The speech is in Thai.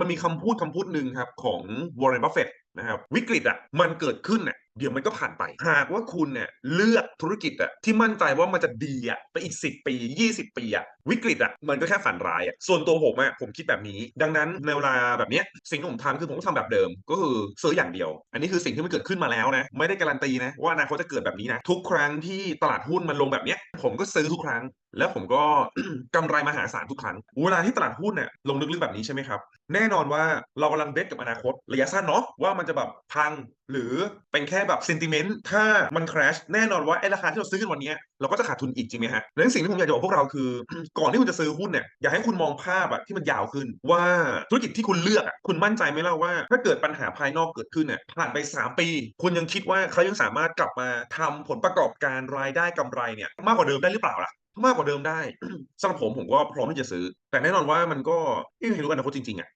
มันมีคำพูดคำพูดหนึ่งครับของวอร์เรนบัฟเฟต นะครับวิกฤตอะมันเกิดขึ้นอะเดี๋ยวมันก็ผ่านไป หากว่าคุณเนี่ยเลือกธุรกิจอะที่มั่นใจว่ามันจะดีอะไปอีก 10 ปี 20 ปีอะวิกฤตอะมันก็แค่ฝันร้ายอะส่วนตัวผมอะผมคิดแบบนี้ ดังนั้นในเวลาแบบเนี้ยสิ่งที่ผมทำคือผมก็ทำแบบเดิม ก็คือซื้ออย่างเดียว อันนี้คือสิ่งที่มันเกิดขึ้นมาแล้วนะไม่ได้การันตีนะว่าอนาคตจะเกิดแบบนี้นะทุกครั้งที่ตลาดหุ้นมันลงแบบเนี้ยผมก็ซื้อทุกครั้ง แล้วผมก็กำไรมหาศาลทุกครั้งเวลาที่ตลาดหุ้นเนี่ยลงลึกๆแบบนี้ใช่ไหมครับแน่นอนว่าเรากำลังเบสกับอนาคตระยะสั้นเนาะว่ามันจะแบบพังหรือเป็นแค่แบบเซนติเมนต์ถ้ามันคราชแน่นอนว่าไอ้ราคาที่เราซื้อกันวันนี้เราก็จะขาดทุนอีกจริงไหมฮะดังนั้นสิ่งที่ผมอยากจะบอกพวกเราคือ ก่อนที่คุณจะซื้อหุ้นเนี่ยอยากให้คุณมองภาพอะที่มันยาวขึ้นว่าธุรกิจที่คุณเลือกคุณมั่นใจไหมเล่าว่า ถ้าเกิดปัญหาภายนอกเกิดขึ้นเนี่ยผ่านไป 3 ปี คุณยังคิดว่าเขายังสามารถกลับมาทำผลประกอบการรายได้กำไรเนี่ยมากกว่าเดิมได้หรือเปล่าล่ะมากกว่าเดิมได้สำหรับผมผมก็พร้อมที่จะซื้อ แต่แน่นอนว่ามันก็ไม่มีใครรู้อนาคตจริงๆอะ